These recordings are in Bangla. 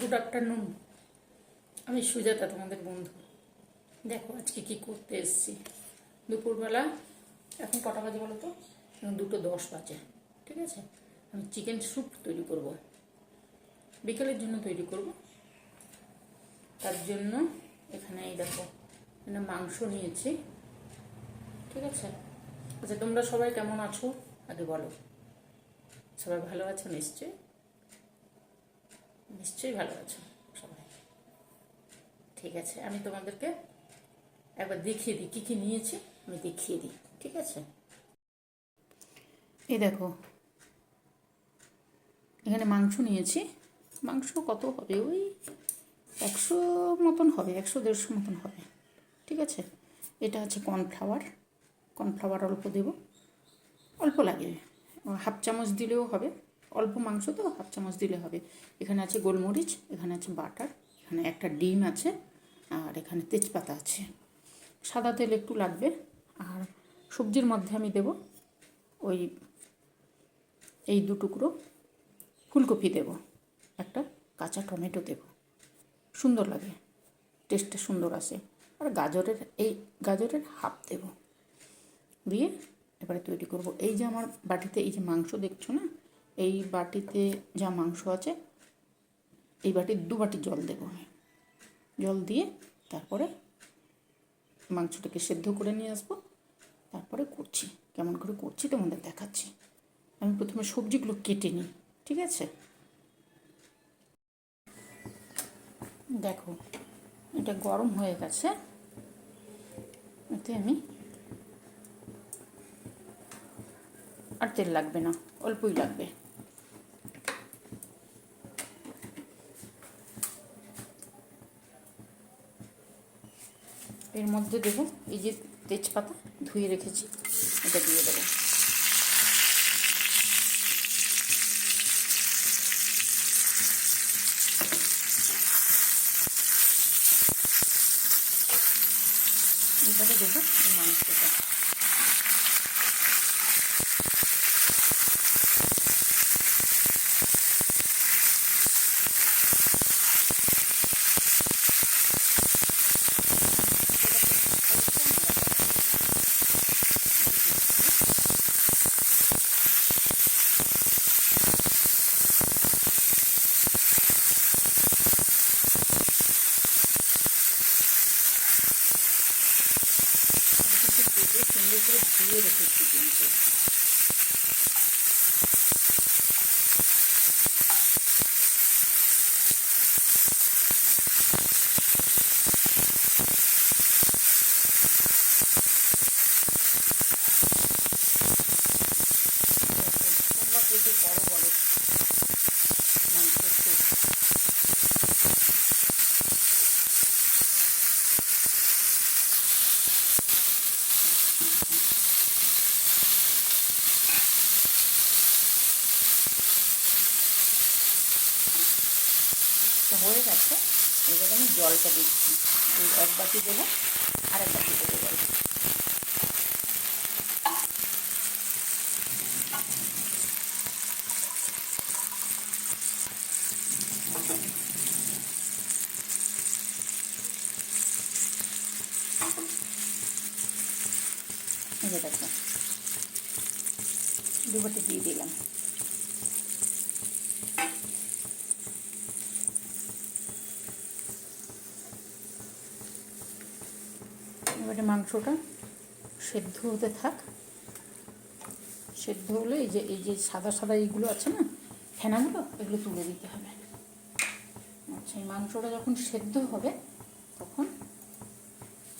গুড আফটারনুন আমি সুজাতা তোমাদের বন্ধু। দেখো আজকে কি করতে এসেছি। দুপুরবেলা, এখন কটা বাজে বলো তো? দুটো দশ বাজে, ঠিক আছে? আমি চিকেন স্যুপ তৈরি করব। বিকেলের জন্য তৈরি করব। তার জন্য এখানে এই দেখো, এখানে মাংস নিয়েছি, ঠিক আছে? আচ্ছা তোমরা সবাই কেমন আছো? আগে বলো। সবাই ভালো আছো নিশ্চয়ই? নিশ্চয়ই ভালো আছো সবাই। ঠিক আছে, আমি তোমাদেরকে একবার দেখিয়ে দিই, কী কী নিয়েছি আমি দেখিয়ে দিই, ঠিক আছে? এই দেখো, এখানে মাংস নিয়েছি। মাংস কত হবে? ওই একশো মতন হবে, একশো দেড়শো মতন হবে, ঠিক আছে? এটা আছে কর্নফ্লাওয়ার কর্নফ্লাওয়ার অল্প দেব, অল্প লাগে। হাফ চামচ দিলেও হবে। অল্প মাংস তো, হাফ চামচ দিলে হবে। এখানে আছে গোলমরিচ, এখানে আছে বাটার, এখানে একটা ডিম আছে, আর এখানে তেজপাতা আছে। সাদা তেল একটু লাগবে, আর সবজির মধ্যে আমি দেব ওই, এই দু টুকরো ফুলকপি দেব, একটা কাঁচা টমেটো দেব। সুন্দর লাগে, টেস্টটা সুন্দর আসে। আর গাজরের এই, গাজরের হাফ দেব। দিয়ে এবারে তৈরি করব। এই যে আমার বাটিতে এই যে মাংস দেখছ না এই বাটিতে যা মাংস আছে, এই বাটির দু বাটি জল দেবো আমি। জল দিয়ে তারপরে মাংসটাকে সেদ্ধ করে নিয়ে আসব। তারপরে করছি, কেমন করে করছি তোমাদের দেখাচ্ছি। আমি প্রথমে সবজিগুলো কেটে নিই, ঠিক আছে? দেখো, এটা গরম হয়ে গেছে। এতে আমি আর তেল লাগবে না, অল্পই লাগবে। এর মধ্যে দেবো এই যে তেজপাতা ধুয়ে রেখেছি এটা দিয়ে দেবো। এবারে দেবো মাংসটা কিন্তু কেটে সুন্দর করে ধুয়ে রেখেছি কিন্তু দেখো, তোমরা কেটে করো বলো মাংসের স্যুপ তো হয়ে গেছে এবার জলটা দিচ্ছি। এই এক বাটি দেবো, আর এক বাটি দেবো জল এই যে দেখো দু বাটি দিয়ে দিলাম। এবারে মাংসটা সেদ্ধ হতে থাক। সেদ্ধ হলে এই যে এই যে সাদা সাদা এইগুলো আছে না, ফেনাগুলো, এগুলো তুলে দিতে হবে। আচ্ছা এই মাংসটা যখন সেদ্ধ হবে, তখন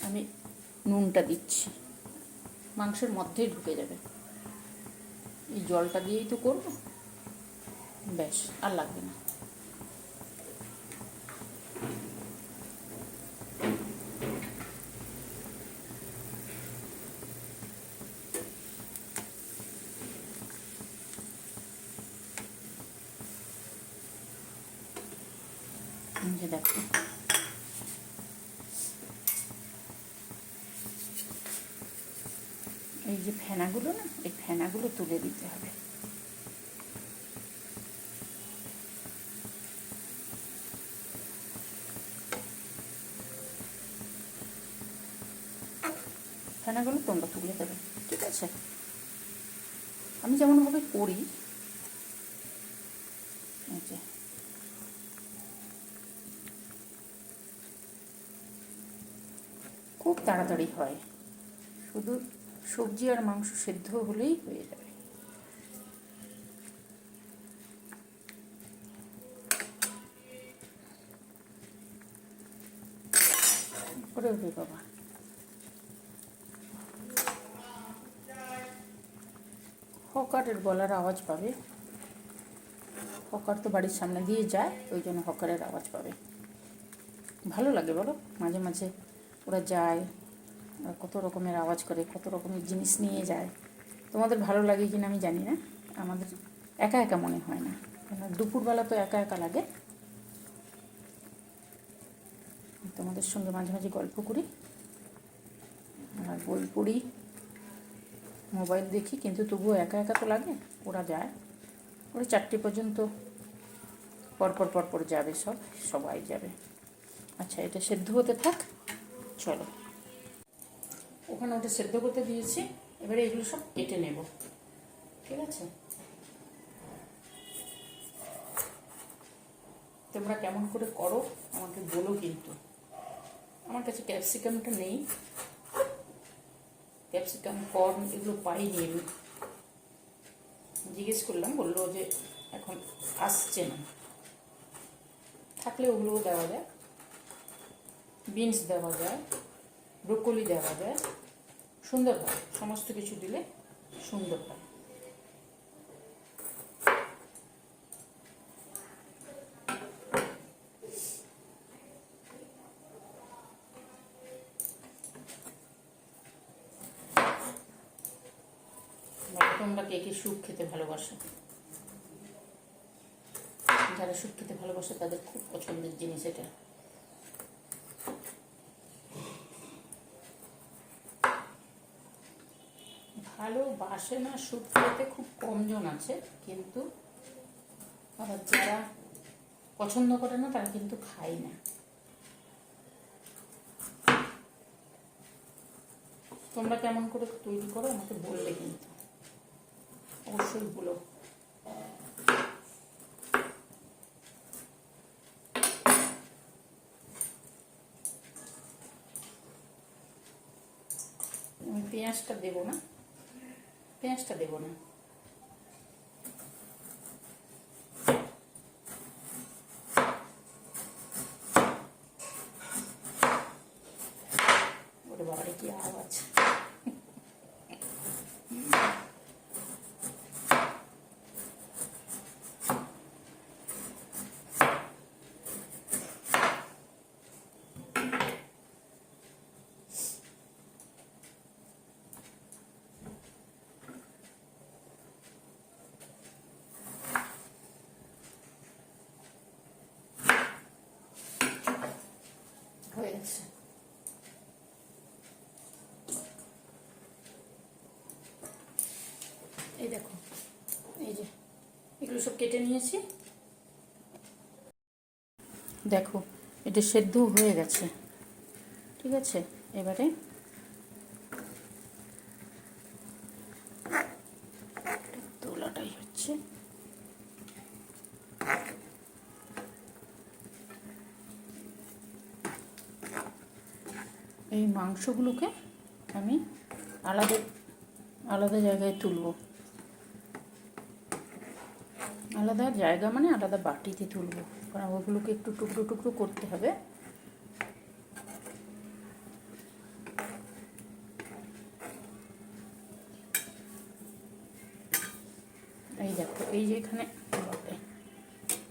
আমি নুনটা দিচ্ছি। মাংসের মধ্যেই ঢুকে যাবে। এই জলটা দিয়েই তো করব। ব্যাস, আর লাগবে না। এই যে ফেনাগুলো না, এই ফেনাগুলো তুলে দিতে হবে। ফেনাগুলো তোমরা তুলে দেবে, ঠিক আছে? আমি যেমনভাবে করি খুব তাড়াতাড়ি হয়। শুধু সবজি আর মাংস সেদ্ধ হলেই হয়ে যাবে। বাবা। হকারের গলার আওয়াজ পাবে। হকার তো বাড়ির সামনে দিয়ে যায়, ওই জন্য হকারের আওয়াজ পাবে। ভালো লাগে বলো? মাঝে মাঝে ওরা যায়। কত রকমের আওয়াজ করে, কত রকমের জিনিস নিয়ে যায়। তোমাদের ভালো লাগে কিনা আমি জানি না। আমাদের একা একা মনে হয় না। দুপুরবেলা তো একা একা লাগে। তোমাদের সঙ্গে মাঝে মাঝে গল্প করি আর বই পড়ি, মোবাইল দেখি, কিন্তু তবুও একা একা তো লাগে, ওরা যায়। ওরা চারটে পর্যন্ত পরপর পরপর যাবে সব, সবাই যাবে। আচ্ছা এটা সেদ্ধ হতে থাক, চলো। ওখানে ওটা সেদ্ধ করতে দিয়েছি। এবারে এগুলো সব কেটে নেব। ঠিক আছে? তোমরা কেমন করে করো, আমাকে বলো কিন্তু। আমার কাছে ক্যাপসিকামটা নেই। ক্যাপসিকাম, কর্ন এগুলো পাইনি আমি। জিজ্ঞেস করলাম, বলল যে এখন আসছে না। থাকলে ওগুলোও দেওয়া যায়। বিনস দেওয়া যায়। ব্রোকলি দেওয়া যায়। সুন্দর হয় সমস্ত কিছু দিলে সুন্দর হয় তোমরা কে কে স্যুপ খেতে ভালোবাসো? যারা স্যুপ খেতে ভালোবাসে, তাদের খুব পছন্দের জিনিস এটা। ভালোবাসে না স্যুপ খেতে খুব কমজন আছে, কিন্তু আবার যারা পছন্দ করে না, তারা কিন্তু খায় না। তোমরা কেমন করে তৈরি করো, আমাকে বললে কিন্তু। অবশ্যই বলো। আমি পেঁয়াজটা দেবো না। পেঁয়াজটা দেব না। কি আওয়াজ হয়ে গেছে এই দেখো, এই যে, এগুলো সব কেটে নিয়েছি। দেখো, এটা সেদ্ধ হয়ে গেছে। ঠিক আছে? এবারে তোলাটাই হচ্ছে। এই মাংসগুলোকে আমি আলাদা আলাদা জায়গায় তুলব। আলাদা জায়গা মানে আলাদা বাটিতে তুলব। কারণ ওগুলোকে একটু টুকরো টুকরো করতে হবে। এই দেখো, এই যে এখানে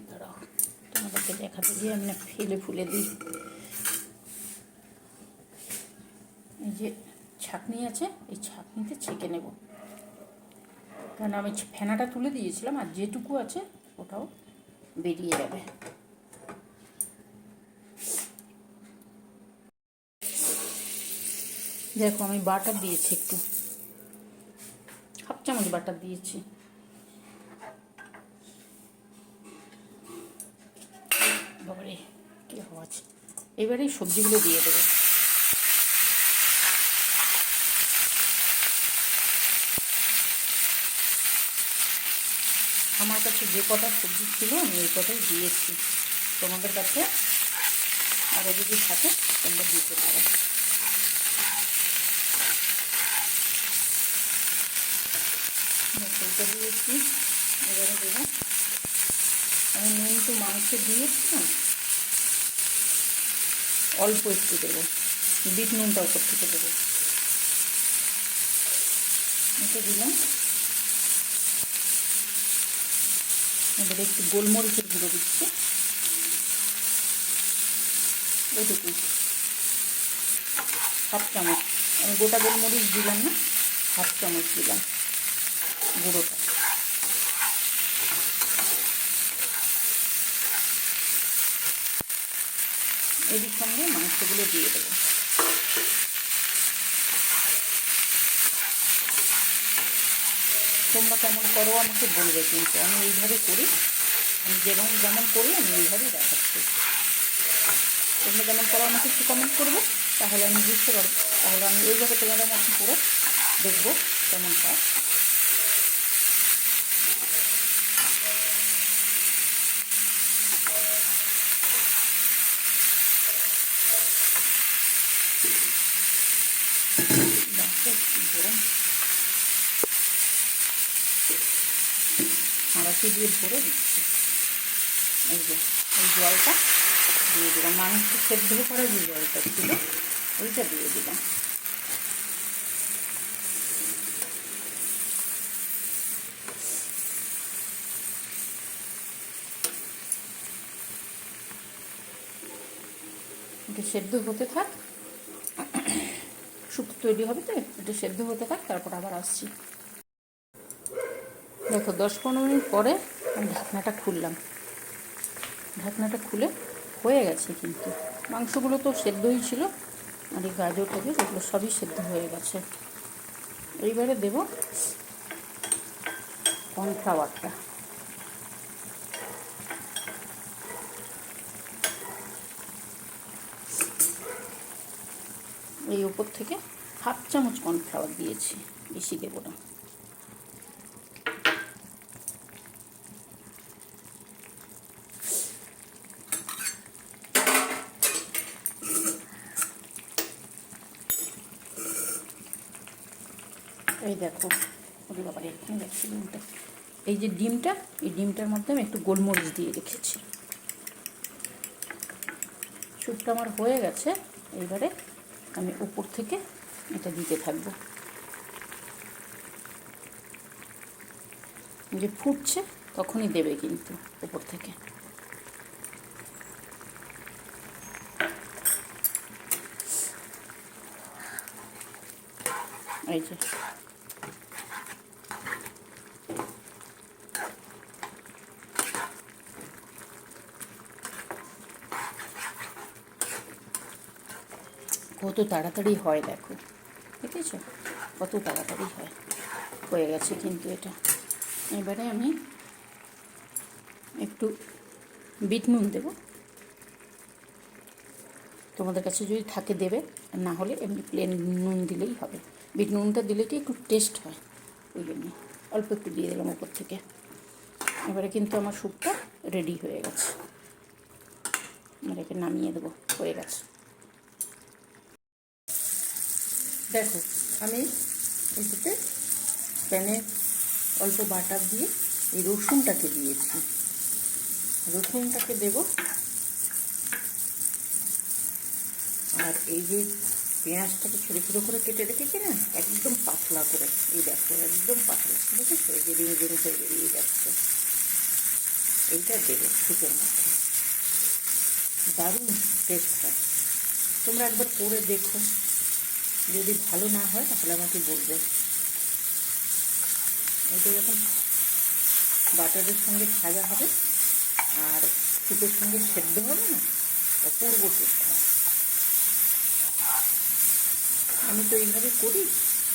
দাঁড়াও, তোমাদেরকে দেখাতে গিয়ে আমি ফেলে ফুলে দিই। এই যে ছাকনি আছে, এই ছাকনিতে ছেঁকে নেব। কারণ আমি ফেনাটা তুলে দিয়েছিলাম, আর যেটুকু আছে ওটাও বেরিয়ে যাবে। দেখো, আমি বাটার দিয়েছি একটু। হাফ চামচ বাটার দিয়েছি। কী এবারে সবজিগুলো দিয়ে দেবো। আমার কাছে যে কটা সবজি ছিল আমি এই কটাই দিয়েছি। তোমাদের কাছে আরও যদি থাকে, তোমরা দিতে পারো। দিয়েছি, এবারে দেবো। আমি নুন তো মাংসে দিয়েছিলাম অল্প একটু দেবো। বিট নুনটা ওপর থেকে দেবো। এটা দিলাম। এবারে একটু গোলমরিচের গুঁড়ো দিচ্ছি। ওইটুকুই হাফ চামচ। আমি গোটা গোলমরিচ দিলাম না, হাফ চামচ দিলাম গুঁড়োটা। এদিক সঙ্গে মাংসগুলো দিয়ে দেবো। তোমরা কেমন করো, আমাকে বলবে কিন্তু আমি এইভাবে করি। আমি যেমন যেমন করি, আমি এইভাবেই দেখাচ্ছি। তোমরা যেমন করো, আমাকে একটু কমেন্ট করবে, তাহলে আমি বুঝতে পারব। তাহলে আমি এইভাবে তোমাদের মতো করে দেখব কেমন হয় বাসে কি গরম হাঁড়াটি দিয়ে ভরে দিচ্ছি। এই যে, এই জলটা দিয়ে দিলাম। মাংস সেদ্ধ করা যে জলটা ছিল, ওইটা দিয়ে দিলাম। এটা সেদ্ধ হতে থাক। স্যুপ তৈরি হবে তো? এটা সেদ্ধ হতে থাক, তারপর আবার আসছি। দেখো, দশ পনেরো মিনিট পরে আমি ঢাকনাটা খুললাম। ঢাকনাটা খুলে হয়ে গেছে কিন্তু। মাংসগুলো তো সেদ্ধই ছিল, আর এই গাজর টাজর এগুলো সবই সেদ্ধ হয়ে গেছে। এইবারে দেব কর্নফ্লাওয়ারটা। এই উপর থেকে হাফ চামচ কর্নফ্লাওয়ার দিয়েছি, বেশি দেবো না এই দেখো এখানে দেখছি ডিমটা। এই যে ডিমটা, এই ডিমটার মধ্যে আমি একটু গোলমরিচ দিয়ে রেখেছি। স্যুপটা আমার হয়ে গেছে, এইবারে আমি উপর থেকে এটা দিতে থাকব। যে ফুটছে, তখনই দেবে কিন্তু উপর থেকে। এই যে কত তাড়াতাড়ি হয় দেখো, দেখেছ? কত তাড়াতাড়ি হয়। হয়ে গেছে কিন্তু এটা। এবারে আমি একটু বিট নুন দেবো। তোমাদের কাছে যদি থাকে দেবে, না হলে এমনি প্লেন নুন দিলেই হবে। বিট নুনটা দিলে কি একটু টেস্ট হয়, ওই জন্য। অল্প একটু দিয়ে দিলাম ওপর থেকে। এবারে কিন্তু আমার স্যুপটা রেডি হয়ে গেছে। এটাকে নামিয়ে দেবো, হয়ে গেছে। দেখো, আমি এটাতে প্যানে অল্প বাটার দিয়ে এই রসুনটাকে দিয়েছি। রসুনটাকে দেব। আর এই যে পেঁয়াজটাকে ছোটো ছোটো করে কেটে রেখেছি না, একদম পাতলা করে। এই দেখো, একদম পাতলা দেখেছ এই যে রিং রিং করে বেরিয়ে যাচ্ছে। এইটা দেবে সুপের মধ্যে। দারুণ টেস্ট হয়। তোমরা একবার করে দেখো। যদি ভালো না হয়, তাহলে আমাকে বলবে। এটা যখন বাটারের সঙ্গে ভাজা হবে, আর সুপের সঙ্গে সেদ্ধ হবে না, অপূর্ব হয়। আমি তো এইভাবে করি,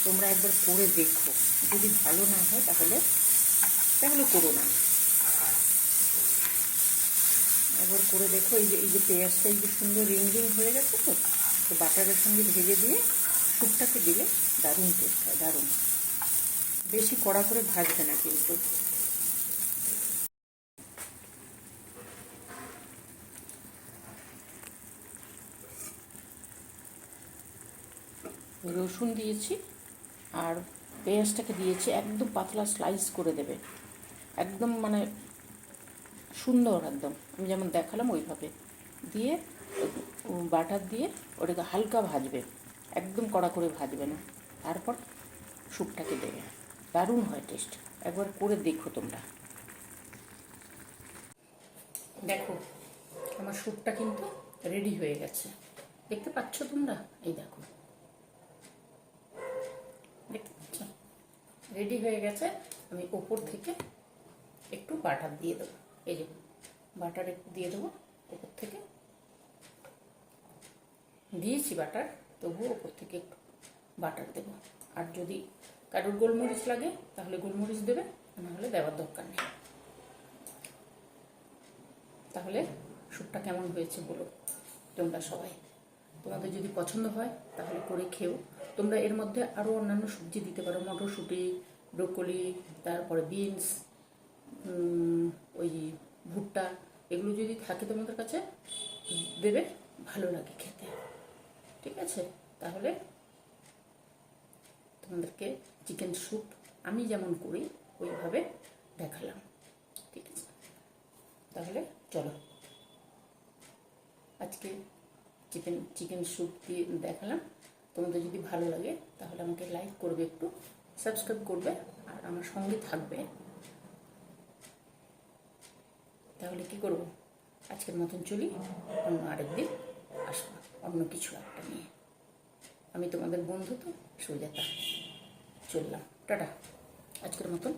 তোমরা একবার করে দেখো। যদি ভালো না হয়, তাহলে তাহলে করো না। একবার করে দেখো, এই যে এই যে পেঁয়াজটা এই যে সুন্দর রিং রিং হয়ে গেছে তো তো বাটারের সঙ্গে ভেজে দিয়ে শুক্তাকে দিলে দারুণ টেস্ট হয়, দারুণ। বেশি কড়া করে ভাজবে না কিন্তু। রসুন দিয়েছি আর পেঁয়াজটাকে দিয়েছি, একদম পাতলা স্লাইস করে দেবে। একদম মানে সুন্দর একদম। আমি যেমন দেখালাম ওইভাবে। দিয়ে বাটার দিয়ে ওটাকে হালকা ভাজবে। একদম কড়া করে ভাজবে না। তারপর স্যুপটাকে দেবে। দারুণ হয় টেস্ট একবার করে দেখো তোমরা। দেখো, আমার স্যুপটা কিন্তু রেডি হয়ে গেছে। দেখতে পাচ্ছ তোমরা? এই দেখো। দেখতে পাচ্ছ? রেডি হয়ে গেছে। আমি ওপর থেকে একটু বাটার দিয়ে দেবো। এই যে বাটার একটু দিয়ে দেবো। ওপর থেকে দিয়েছি বাটার তবুও ওপর থেকে একটু বাটার দেবো। আর যদি কারোর গোলমরিচ লাগে, তাহলে গোলমরিচ দেবে, নাহলে দেওয়ার দরকার নেই। তাহলে স্যুপটা কেমন হয়েছে বলো তোমরা সবাই। তোমাদের যদি পছন্দ হয়, তাহলে করে খেও। তোমরা এর মধ্যে আরও অন্যান্য সবজি দিতে পারো, মটরশুঁটি, ব্রোকলি, তারপরে বিনস ওই ভুট্টা, এগুলো যদি থাকে তোমাদের কাছে, দেবে, ভালো লাগে খেতে। ঠিক আছে? তাহলে তোমাদেরকে চিকেন স্যুপ আমি যেমন করি, ওইভাবে দেখালাম। ঠিক আছে? তাহলে চলো। আজকে চিকেন চিকেন স্যুপ দিয়ে দেখালাম। তোমাদের যদি ভালো লাগে, তাহলে আমাকে লাইক করবে একটু সাবস্ক্রাইব করবে, আর আমার সঙ্গে থাকবে। তাহলে কি করব? আজকের মতন চলি, অন্য আরেকদিন আসব। অন্য কিছু একটা নিয়ে। আমি তোমাদের বন্ধু তো সোজা চললাম। টাটা। আজকের মতন।